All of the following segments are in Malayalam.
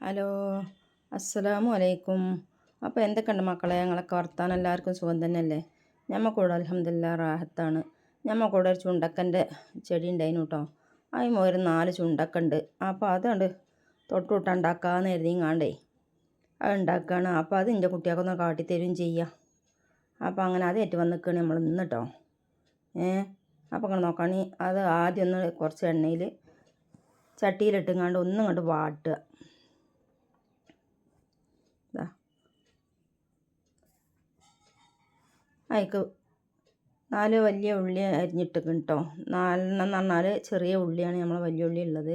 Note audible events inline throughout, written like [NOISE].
ഹലോ അസ്സലാമു അലൈക്കും അപ്പോൾ എന്തൊക്കെയുണ്ട് മക്കളെ? ഞങ്ങളൊക്കെ വർത്താനം എല്ലാവർക്കും സുഖം തന്നെയല്ലേ? ഞമ്മക്കൂടെ അലഹമില്ല റാഹത്താണ്. ഞമ്മക്കൂടെ ഒരു ചുണ്ടക്കന്റെ ചെടി ഉണ്ടായിരുന്നു കേട്ടോ അതിന് ഒരു നാല് ചുണ്ടക്ക ഉണ്ട് അപ്പോൾ അതുകൊണ്ട് തൊട്ടുവിട്ട ഉണ്ടാക്കാമെന്ന് കരുതിങ്ങാണ്ടേ അത് ഉണ്ടാക്കുകയാണ് അപ്പോൾ അത് എന്റെ കുട്ടികൾക്കൊന്ന് കാട്ടിത്തരും ചെയ്യാം. അപ്പോൾ അങ്ങനെ അതേറ്റ് വന്ന് നിൽക്കുകയാണ് നമ്മൾ ഇന്ന് കേട്ടോ ഏ? അപ്പോൾ അങ്ങനെ നോക്കുകയാണെങ്കിൽ അത് ആദ്യം ഒന്ന് കുറച്ച് എണ്ണയിൽ ചട്ടിയിലിട്ടുങ്ങാണ്ട് ഒന്നും കണ്ട് വാട്ടുക. അതിക്ക് നാല് വലിയ ഉള്ളി അരിഞ്ഞിട്ടേക്കും കേട്ടോ നാലെണ്ണം എന്ന് പറഞ്ഞാൽ ചെറിയ ഉള്ളിയാണ് നമ്മൾ വലിയ ഉള്ളി ഉള്ളത്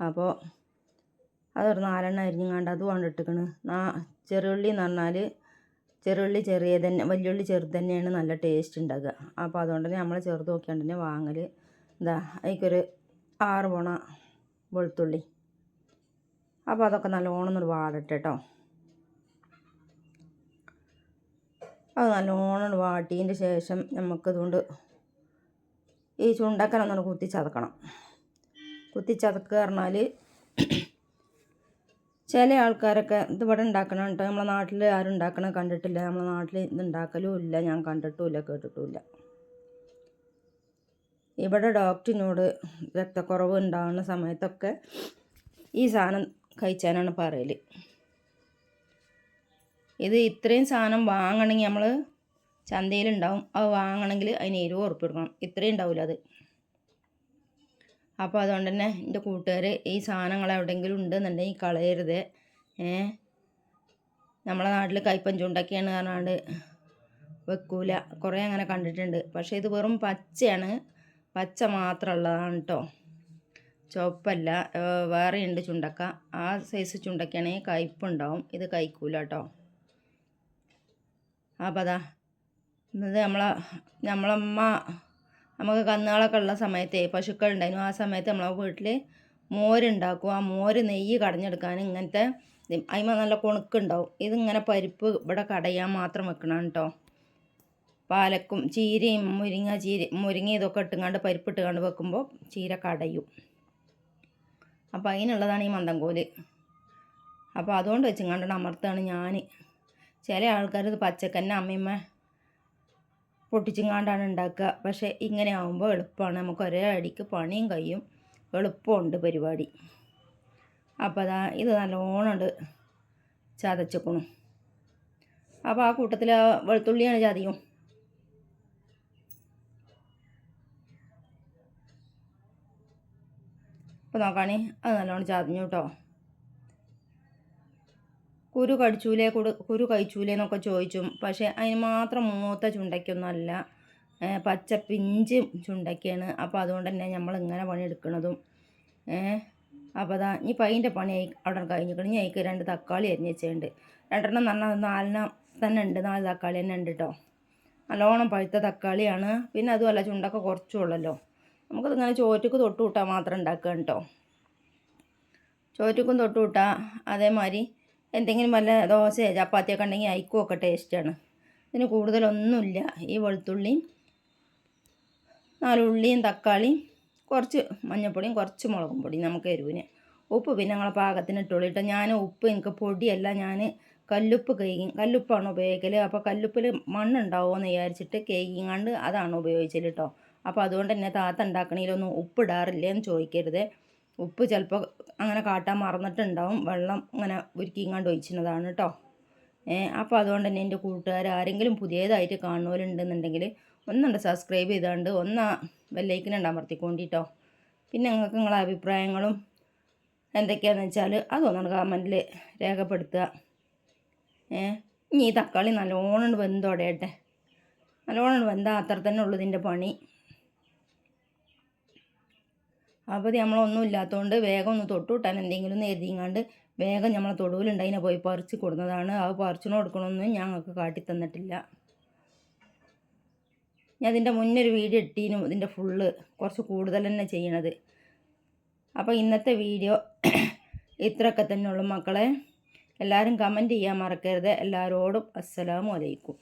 അപ്പോൾ അതൊരു നാലെണ്ണം അരിഞ്ഞങ്ങാണ്ട് അതും കൊണ്ടിട്ടേക്കണ്. നാ ചെറുള്ളി എന്ന് പറഞ്ഞാൽ ചെറുള്ളി ചെറിയ തന്നെ വലിയ ഉള്ളി ചെറുത് തന്നെയാണ് നല്ല ടേസ്റ്റ് ഉണ്ടാകുക അപ്പോൾ അതുകൊണ്ട് തന്നെ നമ്മൾ ചെറുത് നോക്കിയാണ്ട് തന്നെ വാങ്ങൽ ഇതാ അതിക്കൊരു ആറ് പോണ വെളുത്തുള്ളി. അപ്പോൾ അതൊക്കെ നല്ലോണം ഒന്ന് വാടട്ടെ കേട്ടോ അത് നല്ലോണം വാട്ടിയതിന്റെ ശേഷം നമുക്കിതുകൊണ്ട് ഈ ചുണ്ടക്കൽ ഒന്നുകൂടെ കുത്തി ചതക്കണം കുത്തി ചതക്കുക പറഞ്ഞാൽ ചില ആൾക്കാരൊക്കെ ഇത് ഇവിടെ ഉണ്ടാക്കണം കേട്ടോ നമ്മളെ നാട്ടിൽ ആരും ഉണ്ടാക്കണം കണ്ടിട്ടില്ല. നമ്മളെ നാട്ടിൽ ഇത് ഉണ്ടാക്കലും ഇല്ല. ഞാൻ കണ്ടിട്ടുമില്ല കേട്ടിട്ടുമില്ല ഇവിടെ ഡോക്ടറിനോട് രക്തക്കുറവ് ഉണ്ടാകുന്ന സമയത്തൊക്കെ ഈ സാധനം കഴിച്ചാനാണ് പറയൽ ഇത് ഇത്രയും സാധനം വാങ്ങണമെങ്കിൽ നമ്മൾ ചന്തയിലുണ്ടാവും. അത് വാങ്ങണമെങ്കിൽ അതിന് ഇരുപത് ഉറുപ്പ് ഇത്രയും ഉണ്ടാവില്ല അത്. അപ്പോൾ അതുകൊണ്ട് തന്നെ എന്റെ കൂട്ടുകാർ ഈ സാധനങ്ങൾ എവിടെയെങ്കിലും ഉണ്ടെന്നുണ്ടെങ്കിൽ കളയരുത്. നമ്മളെ നാട്ടിൽ കൈപ്പൻ ചുണ്ടൊക്കെയാണ് പറഞ്ഞാണ്ട് വെക്കൂല. കുറേ അങ്ങനെ കണ്ടിട്ടുണ്ട്. പക്ഷേ ഇത് വെറും പച്ചയാണ്. പച്ച മാത്രമുള്ളതാണ് കേട്ടോ ചുവപ്പല്ല. വേറെ ഉണ്ട് ചുണ്ടക്ക. ആ സൈസ് ചുണ്ടക്കയാണെങ്കിൽ കയ്പുണ്ടാവും. ഇത് കഴിക്കൂല കേട്ടോ അപ്പോൾ അതാ എന്നത് നമ്മളെ നമ്മളമ്മ നമുക്ക് കന്നുകളൊക്കെ ഉള്ള സമയത്തെ പശുക്കളുണ്ടായിരുന്നു. ആ സമയത്ത് നമ്മളെ വീട്ടിൽ മോരുണ്ടാക്കും. ആ മോര് നെയ്യ് കടഞ്ഞെടുക്കാൻ ഇങ്ങനത്തെ അതിമ നല്ല കൊണുക്കുണ്ടാവും. ഇതിങ്ങനെ പരിപ്പ് ഇവിടെ കടയാൻ മാത്രം വെക്കണം കേട്ടോ പാലക്കും ചീരയും മുരിങ്ങ ചീര മുരിങ്ങ ഇതൊക്കെ ഇട്ടുങ്ങാണ്ട് പരിപ്പ് ഇട്ടുകൊണ്ട് വെക്കുമ്പോൾ ചീര കടയും. അപ്പോൾ അതിനുള്ളതാണ് ഈ മന്ദംകോൽ. അപ്പോൾ അതുകൊണ്ട് വെച്ചുങ്ങാണ്ടാണ് അമർത്താണ് ഞാൻ ചില ആൾക്കാർ ഇത് പച്ചക്കന്നെ അമ്മയമ്മ പൊട്ടിച്ചുങ്ങാണ്ടാണ് ഉണ്ടാക്കുക. പക്ഷേ ഇങ്ങനെ ആകുമ്പോൾ എളുപ്പമാണ്. നമുക്ക് ഒരേ അടിക്ക് പണിയും കഴിയും. എളുപ്പമുണ്ട് പരിപാടി. അപ്പോൾ അതാ ഇത് നല്ലോണം ചതച്ചേക്കണു. അപ്പോൾ ആ കൂട്ടത്തിൽ വെളുത്തുള്ളിയാണ് ചതിയും അപ്പോൾ നോക്കാണേ അത് നല്ലോണം ചതഞ്ഞു കേട്ടോ. കുരു കടിച്ചൂലേ കുടു കുരു കഴിച്ചൂലേ എന്നൊക്കെ ചോദിച്ചു. പക്ഷേ അതിന് മാത്രം മൂത്ത ചുണ്ടയ്ക്കൊന്നുമല്ല. പച്ച പിഞ്ച് ചുണ്ടയ്ക്കാണ്. അപ്പോൾ അതുകൊണ്ട് തന്നെ നമ്മൾ ഇങ്ങനെ പണിയെടുക്കണതും അപ്പോൾ അതാ ഇനി പൈന്റെ പണി അവിടെ കഴിഞ്ഞിരിക്കണം. ഇനി അതിക്ക് രണ്ട് തക്കാളി അരിഞ്ഞ് വെച്ചിട്ടുണ്ട് രണ്ടെണ്ണം പറഞ്ഞാൽ നാലെണ്ണം തന്നെ ഉണ്ട്. നാല് തക്കാളി തന്നെ ഉണ്ട് കേട്ടോ നല്ലോണം പഴുത്ത തക്കാളിയാണ്. പിന്നെ അതുമല്ല ചുണ്ടൊക്കെ കുറച്ചുള്ളല്ലോ നമുക്കതിങ്ങനെ ചോറ്റക്ക് തൊട്ട് വിട്ടാൽ മാത്രം ഉണ്ടാക്കുക കേട്ടോ ചോറ്റക്കും തൊട്ട് അതേമാതിരി എന്തെങ്കിലും വല്ല ദോശയോ ചപ്പാത്തിയൊക്കെ ഉണ്ടെങ്കിൽ അയക്കുമൊക്കെ ടേസ്റ്റാണ് ഇതിന് കൂടുതലൊന്നുമില്ല. ഈ വെളുത്തുള്ളിയും നാലുള്ളിയും തക്കാളിയും കുറച്ച് മഞ്ഞൾപ്പൊടിയും കുറച്ച് മുളകും പൊടിയും നമുക്ക് എരിവിന്. ഉപ്പ് പിന്നെ ഞങ്ങളെ പാകത്തിന് ഇട്ടുള്ളിട്ട് ഞാൻ ഉപ്പ് എനിക്ക് പൊടിയല്ല. ഞാൻ കല്ലുപ്പ് കേക്കും കല്ലുപ്പാണ് ഉപയോഗിക്കൽ അപ്പോൾ കല്ലുപ്പിൽ മണ്ണുണ്ടാവുമോ എന്ന് വിചാരിച്ചിട്ട് കേക്കിങ്ങാണ്ട് അതാണ് ഉപയോഗിച്ചത് കേട്ടോ. അപ്പോൾ അതുകൊണ്ട് തന്നെ താത്ത ഉണ്ടാക്കണേലൊന്നും ഉപ്പിടാറില്ല എന്ന് ചോദിക്കരുത്. ഉപ്പ് ചിലപ്പോൾ അങ്ങനെ കാട്ടാൻ മറന്നിട്ടുണ്ടാവും. വെള്ളം അങ്ങനെ ഉരുക്കിങ്ങാണ്ട് ഒഴിച്ചിരുന്നതാണ് കേട്ടോ അപ്പോൾ അതുകൊണ്ട് തന്നെ എന്റെ കൂട്ടുകാർ ആരെങ്കിലും പുതിയതായിട്ട് കാണുന്നവരുണ്ടെന്നുണ്ടെങ്കിൽ ഒന്നുണ്ട് സബ്സ്ക്രൈബ് ചെയ്താണ്ട് ഒന്ന് ബെല്ലൈക്കനുണ്ട് അമർത്തിക്കൊണ്ടിട്ടോ പിന്നെ നിങ്ങൾക്ക് നിങ്ങളെ അഭിപ്രായങ്ങളും എന്തൊക്കെയാണെന്ന് വെച്ചാൽ അതൊന്നാണ് കമന്റിൽ രേഖപ്പെടുത്തുക. ഏ ഇനി ഈ തക്കാളി നല്ലോണം വെന്തോടെയട്ടെ നല്ലോണം വെന്താൽ അത്ര തന്നെ ഉള്ളതിന്റെ പണി. അപ്പോൾ നമ്മളൊന്നും ഇല്ലാത്തതുകൊണ്ട് വേഗം ഒന്ന് തൊട്ടുവിട്ടാൻ എന്തെങ്കിലും ഒന്ന് എഴുതിങ്ങാണ്ട് വേഗം നമ്മളെ തൊടുവിലുണ്ടതിനെ പോയി പറിച്ച് കൊടുക്കുന്നതാണ് അത് പറിച്ചിന് കൊടുക്കണമെന്ന് ഞങ്ങൾക്ക് കാട്ടി തന്നിട്ടില്ല ഞാൻ ഇതിന്റെ മുന്നൊരു വീഡിയോ ഇട്ടീനും. ഇതിന്റെ ഫുള്ള് കുറച്ച് കൂടുതൽ തന്നെ ചെയ്യണത്. അപ്പോൾ ഇന്നത്തെ വീഡിയോ [COUGHS] ഇത്രയൊക്കെ തന്നെയുള്ളൂ മക്കളെ. എല്ലാവരും കമന്റ് ചെയ്യാൻ മറക്കരുത്. എല്ലാവരോടും അസ്സലാമു അലൈക്കും.